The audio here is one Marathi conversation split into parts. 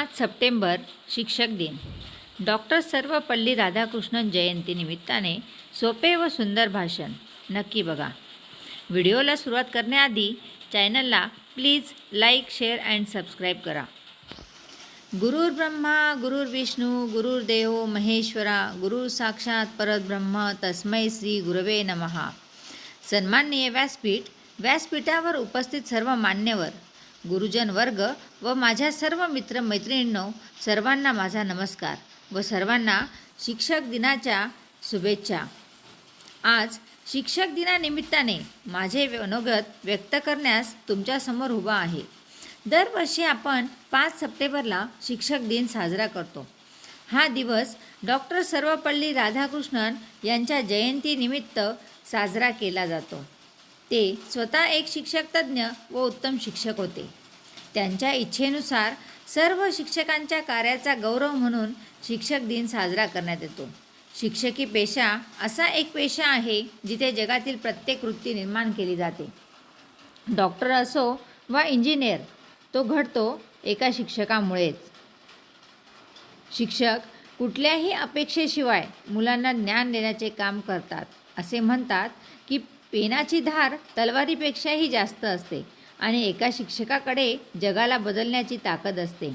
पाच सप्टेंबर शिक्षक दिन. डॉक्टर सर्वपल्ली राधाकृष्णन जयंतीनिमित्ताने सोपे व सुंदर भाषण. नक्की बघा. व्हिडिओला सुरुवात करण्याआधी चॅनलला please like share and subscribe करा. गुरुर् ब्रह्मा गुरुर्विष्णू गुरुर्देव महेश्वरा गुरु साक्षात परब्रह्म तस्मै श्री गुरवे नमहा. सन्माननीय व्यासपीठ व्यासपीठावर उपस्थित सर्व मान्यवर गुरुजन वर्ग व माझ्या सर्व मित्र मैत्रिणींनो सर्वांना माझा नमस्कार व सर्वांना शिक्षक दिनाच्या शुभेच्छा. आज शिक्षक दिनानिमित्ताने माझे मनोगत व्यक्त करण्यास तुमच्यासमोर उभा आहे. दरवर्षी आपण पाच सप्टेंबरला शिक्षक दिन साजरा करतो. हा दिवस डॉक्टर सर्वपल्ली राधाकृष्णन यांच्या जयंतीनिमित्त साजरा केला जातो. ते स्वतः एक शिक्षक तज्ज्ञ व उत्तम शिक्षक होते. त्यांच्या इच्छेनुसार सर्व शिक्षकांच्या कार्याचा गौरव म्हणून शिक्षक दिन साजरा करण्यात येतो. शिक्षकी पेशा असा एक पेशा आहे जिथे जगातील प्रत्येक वृत्ती निर्माण केली जाते. डॉक्टर असो वा इंजिनियर तो घडतो एका शिक्षकामुळेच. शिक्षक कुठल्याही अपेक्षेशिवाय मुलांना ज्ञान देण्याचे काम करतात असे म्हणतात की पेनाची धार तलवारीपेक्षाही जास्त असते. आणि एका शिक्षकाकडे जगाला बदलण्याची ताकद असते.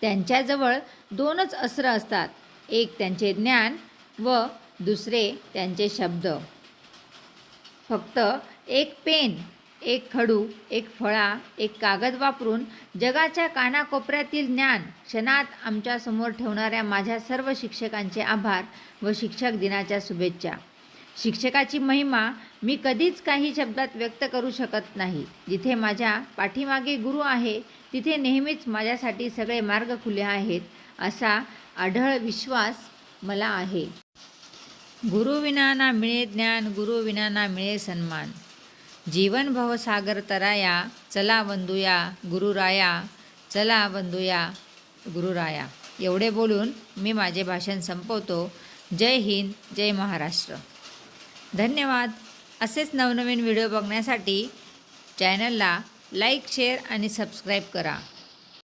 त्यांच्याजवळ दोनच अस्त्र असतात. एक त्यांचे ज्ञान व दुसरे त्यांचे शब्द. फक्त एक पेन एक खडू एक फळा एक कागद वापरून जगाच्या कानाकोपऱ्यातील ज्ञान क्षणात आमच्यासमोर ठेवणाऱ्या माझ्या सर्व शिक्षकांचे आभार व शिक्षक दिनाच्या शुभेच्छा. शिक्षकाची महिमा मी कधीच काही शब्दात व्यक्त करू शकत नाही. जिथे माझ्या पाठीमागे गुरु आहे तिथे नेहमीच माझ्यासाठी सगळे मार्ग खुले आहेत असा आढळ विश्वास मला आहे. गुरुविना ना मिळे ज्ञान गुरुविना ना मिळे सन्मान. जीवन भवसागर तराया चला वंदुया गुरुराया चला वंदुया गुरुराया. एवढे बोलून मी माझे भाषण संपवतो. जय हिंद जय महाराष्ट्र. धन्यवाद. असेच नवनवीन व्हिडिओ बघण्यासाठी चॅनलला लाईक शेअर आणि सबस्क्राईब करा.